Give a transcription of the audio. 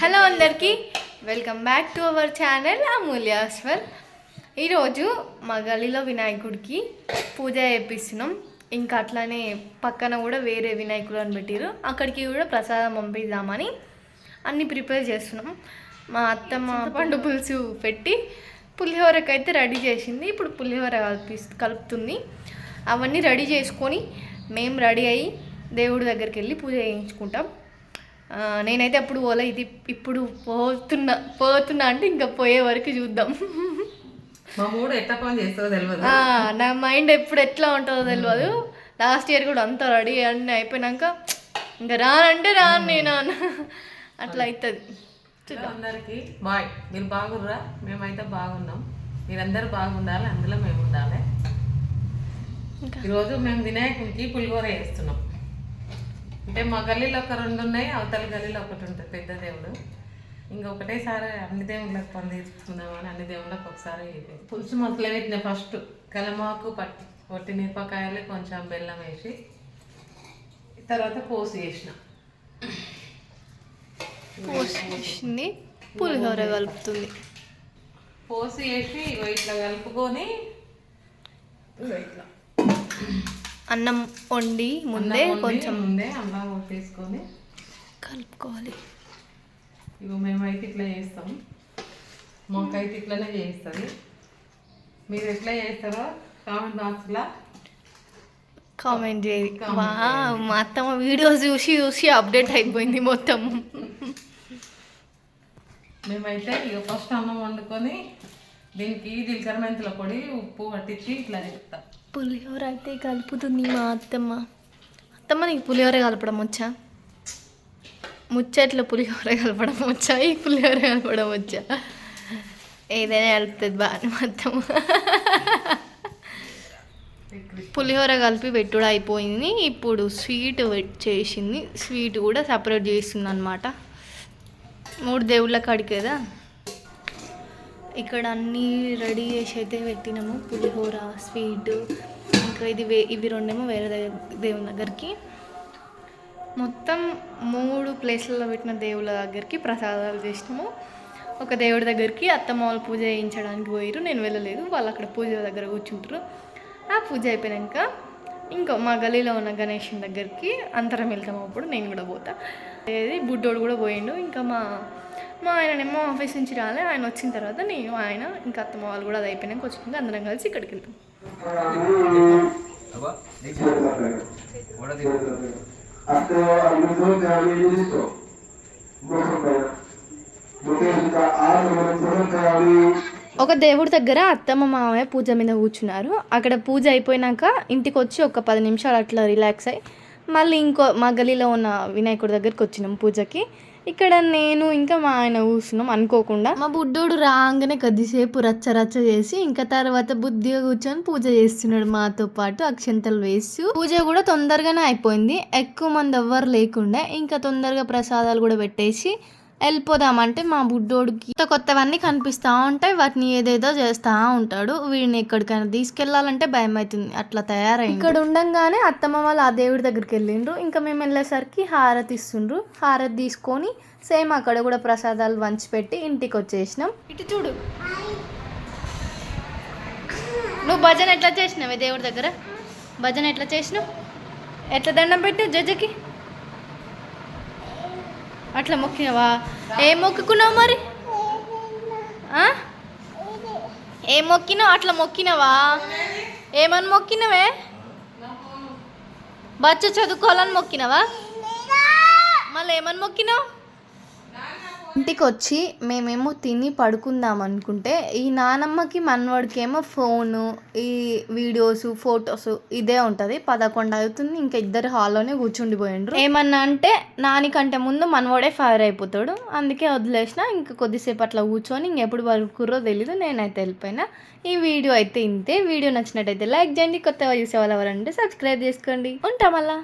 Hello అందరికీ welcome back to our channel అమూల్యాస్వర్ ఈరోజు మా గలీలో వినాయకుడికి పూజ చేపిస్తున్నాం. ఇంకా అట్లానే పక్కన కూడా వేరే వినాయకులు అని పెట్టారు అక్కడికి కూడా ప్రసాదం పంపిద్దామని అన్నీ ప్రిపేర్ చేస్తున్నాం. మా అత్తమ్మ పండు పులుసు పెట్టి అయితే రెడీ చేసింది. ఇప్పుడు పులిహోర కలిపి కలుపుతుంది. అవన్నీ రెడీ చేసుకొని మేము రెడీ అయ్యి దేవుడి దగ్గరికి వెళ్ళి పూజ చేయించుకుంటాం. నేనైతే అప్పుడు పోలే ఇది ఇప్పుడు పోతున్నా పోతున్నా అంటే ఇంకా పోయే వరకు చూద్దాం. మా మూడు ఎట్లా పని చేస్తుందో తెలియదు నా మైండ్ ఎప్పుడు ఎట్లా ఉంటుందో తెలియదు లాస్ట్ ఇయర్ కూడా అంతా రెడీ అన్నీ అయిపోయినాక ఇంకా రానంటే రాను నేను. అన్న అట్లా అవుతుంది అందరికి బాయ్. మీరు బాగుర్రా? మేమైతే బాగున్నాం. మీరందరూ బాగుండాలి అందులో మేము ఉండాలి ఈరోజు మేము వినాయకుడికి పులిహోర వేస్తున్నాం అంటే మా గల్లీలో ఒక రెండు ఉన్నాయి అవతల గల్లీలో ఒకటి ఉంటుంది పెద్ద దేవుడు. ఇంకొకటేసారి అన్ని దేవుళ్ళకి పని తీసుకుందామని అన్ని దేవుళ్ళకి ఒకసారి పులుసు మొదలు పెట్టిన ఫస్ట్ కలమాకు పట్టి పొట్టి మిరపకాయలు కొంచెం బెల్లం వేసి తర్వాత పోసి వేసిన. పోసేసింది పులిహోర కలుపుతుంది. పోసి వేసి ఇట్లా కలుపుకొని ఇట్లా. అన్నం వండి ముందే కొంచెం ముందే అన్నం తీసుకొని కలుపుకోవాలి. ఇగో మేమైతే ఇట్లా చేస్తాం. మాకైతే ఇట్లనే చేస్తుంది మీరు ఎట్లా చేస్తారో కామెంట్ బాక్స్లో కామెంట్ చేయి. Comment వా మా అత్తమ్మ వీడియోస్ చూసి చూసి అప్డేట్ అయిపోయింది మొత్తం. మేమైతే ఇక ఫస్ట్ అన్నం వండుకొని దీనికి జీలకర్ర మెంతుల పొడి ఉప్పు పట్టించి ఇట్లా చెప్తాం పులిహోర అయితే కలుపుతుంది మా అత్తమ్మ. అత్తమ్మ నీకు పులిహోర కలపడం వచ్చా? ముచ్చట్లో పులిహోర కలపడం వచ్చా? ఈ పులిహోర కలపడం వచ్చా? ఏదైనా కలుపుతుంది బాగా మొత్తం పులిహోర కలిపి పెట్టుడు అయిపోయింది. ఇప్పుడు స్వీట్ చేసింది. స్వీట్ కూడా సపరేట్ చేస్తుంది అనమాట మూడు దేవుళ్ళ కాడికి కదా? ఇక్కడ అన్నీ రెడీ చేసి అయితే పెట్టినాము. పులిహోర స్వీట్ ఇంకా ఇది వే ఇవి రెండేమో వేరే దగ్గర దేవుని దగ్గరికి. మొత్తం మూడు ప్లేస్లలో పెట్టిన దేవుళ్ళ దగ్గరికి ప్రసాదాలు చేసినాము. ఒక దేవుడి దగ్గరికి అత్తమ్మ వాళ్ళు పూజ చేయించడానికి పోయారు నేను వెళ్ళలేదు. వాళ్ళు అక్కడ పూజ దగ్గర కూర్చుంటారు ఆ పూజ అయిపోయాక ఇంకో మా గలీలో ఉన్న గణేషన్ దగ్గరికి అంతరం వెళ్తాము అప్పుడు. నేను కూడా పోతా. అదే బుడ్డోడు కూడా పోయిండు. ఇంకా మా మా ఆయననేమో ఆఫీస్ నుంచి రాలే. ఆయన వచ్చిన తర్వాత నేను ఆయన ఇంకా అత్తమ్మ వాళ్ళు కూడా అది అయిపోయినాక వచ్చినాక అందరం కలిసి ఇక్కడికి వెళ్తాం. ఒక దేవుడి దగ్గర అత్తమ్మ మామయ్య పూజ మీద కూర్చున్నారు. అక్కడ పూజ అయిపోయినాక ఇంటికి వచ్చి ఒక పది నిమిషాలు అట్లా రిలాక్స్ అయ్యి మళ్ళీ ఇంకో మా గలీలో ఉన్న వినాయకుడి దగ్గరికి వచ్చినాం పూజకి. ఇక్కడ నేను ఇంకా మా ఆయన కూర్చున్నాం అనుకోకుండా. మా బుడ్డోడు రాగానే కొద్దిసేపు రచ్చ రచ్చ చేసి ఇంకా తర్వాత బుద్ధిగా కూర్చొని పూజ చేస్తున్నాడు మాతో పాటు అక్షంతలు వేస్తూ. పూజ కూడా తొందరగానే అయిపోయింది. ఎక్కువ మంది ఎవ్వరు లేకుండా ఇంకా తొందరగా ప్రసాదాలు కూడా పెట్టేసి వెళ్ళిపోదామంటే మా బుడ్డోడికి కొత్త కొత్తవన్నీ కనిపిస్తూ ఉంటాయి. వాటిని ఏదేదో చేస్తూ ఉంటాడు. వీడిని ఎక్కడికైనా తీసుకెళ్ళాలంటే భయం అవుతుంది అట్లా తయారైంది. ఇక్కడ ఉండంగానే అత్తమ్మ వాళ్ళు ఆ దేవుడి దగ్గరికి వెళ్ళిండ్రు. ఇంకా మేము వెళ్ళేసరికి హారతి ఇస్తుండ్రు. హారతి తీసుకొని సేమ్ అక్కడ కూడా ప్రసాదాలు వంచిపెట్టి ఇంటికి వచ్చేసినాం. ఇటు చూడు. నువ్వు భజన ఎట్లా చేసినావే దేవుడి దగ్గర? భజన ఎట్లా చేసినావు? ఎట్లా దండం పెట్టావు జడ్జకి? అట్లా మొక్కినవా? ఏం మొక్కుకున్నావు మరి? ఏం మొక్కినావు? అట్లా మొక్కినవా? ఏమని మొక్కినవే? బచ్చ చదువుకోవాలని మొక్కినవా? మళ్ళీ ఏమని మొక్కినావు? ఇంటికి వచ్చి మేమేమో తిని పడుకుందాం అనుకుంటే ఈ నానమ్మకి మనవాడికేమో ఫోను ఈ వీడియోస్ ఫొటోస్ ఇదే ఉంటుంది. పదకొండు అవుతుంది. ఇంకా ఇద్దరు హాల్లోనే కూర్చుండిపోయిండ్రు. ఏమన్నా అంటే నానికంటే ముందు మనవాడే ఫైర్ అయిపోతాడు. అందుకే వదిలేసిన ఇంకా కొద్దిసేపు అట్లా కూర్చొని ఇంకెప్పుడు పడుకుర్రో తెలీదు. నేనైతే వెళ్ళిపోయినా. ఈ వీడియో అయితే ఇంతే. వీడియో నచ్చినట్టయితే లైక్ చేయండి. కొత్తగా చూసే వాళ్ళు ఎవరంటే సబ్స్క్రైబ్ చేసుకోండి. ఉంటాం మళ్ళా.